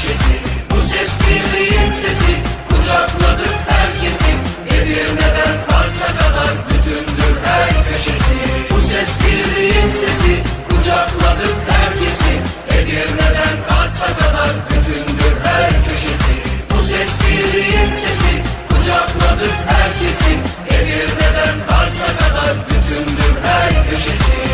köşesi. Bu ses birliğin sesi. Kucakladık herkesi Edirne'den Kars'a kadar Bütündür her köşesi. Bu ses birliğin sesi. Kucakladık herkesi Edirne'den Kars'a kadar Bütündür her köşesi. Bu ses birliğin sesi. Kucakladık herkesi Edirne'den Kars'a kadar Bütündür her köşesi.